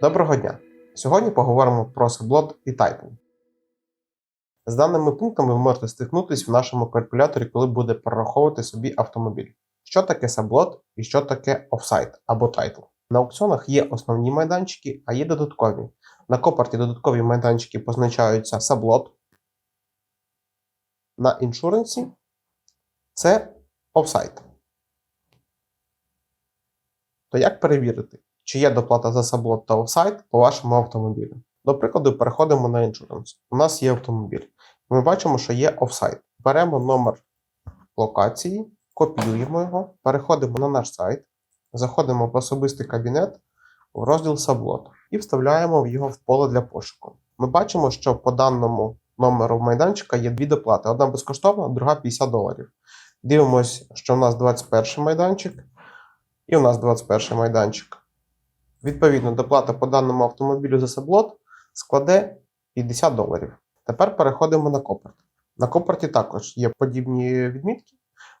Доброго дня! Сьогодні поговоримо про саблот і тайтл. З даними пунктами ви можете стикнутися в нашому калькуляторі, коли буде перераховувати собі автомобіль. Що таке саблот і що таке офсайт або тайтл. На аукціонах є основні майданчики, а є додаткові. На копарті додаткові майданчики позначаються саблот. На іншуренсі це офсайт. То як перевірити, чи є доплата за саблот та офсайт по вашому автомобілю? До прикладу, переходимо на іншуранс. У нас є автомобіль. Ми бачимо, що є офсайт. Беремо номер локації, копіюємо його, переходимо на наш сайт, заходимо в особистий кабінет в розділ саблот і вставляємо його в поле для пошуку. Ми бачимо, що по даному номеру майданчика є дві доплати: одна безкоштовна, друга 50 доларів. Дивимось, що у нас 21 майданчик, і у нас 21 майданчик. Відповідно, доплата по даному автомобілю за саблот складе 50 доларів. Тепер переходимо на Копарт. На Копарті також є подібні відмітки.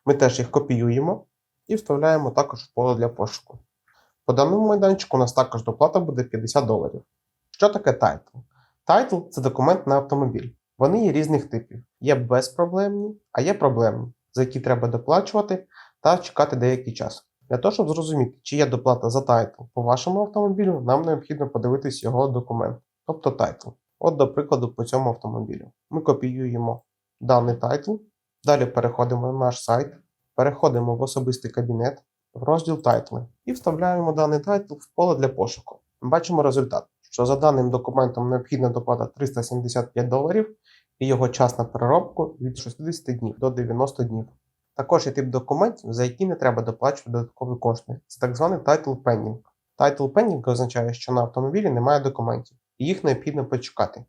Ми теж їх копіюємо і вставляємо також в поле для пошуку. По даному майданчику у нас також доплата буде 50 доларів. Що таке тайтл? Тайтл це документ на автомобіль. Вони є різних типів. Є безпроблемні, а є проблемні, за які треба доплачувати та чекати деякий час. Для того, щоб зрозуміти, чи є доплата за тайтл по вашому автомобілю, нам необхідно подивитись його документ, тобто тайтл. От, до прикладу, по цьому автомобілю. Ми копіюємо даний тайтл, далі переходимо на наш сайт, переходимо в особистий кабінет, в розділ тайтли і вставляємо даний тайтл в поле для пошуку. Бачимо результат, що за даним документом необхідна доплата 375 доларів і його час на переробку від 60 днів до 90 днів. Також є тип документів, за які не треба доплачувати додаткові кошти. Це так званий title pending. Title pending означає, що на автомобілі немає документів, і їх необхідно почекати.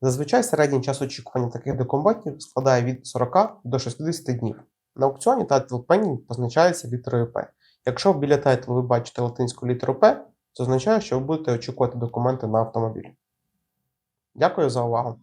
Зазвичай середній час очікування таких документів складає від 40 до 60 днів. На аукціоні title pending позначається літерою P. Якщо біля тайтлу ви бачите латинську літеру P, це означає, що ви будете очікувати документи на автомобіль. Дякую за увагу!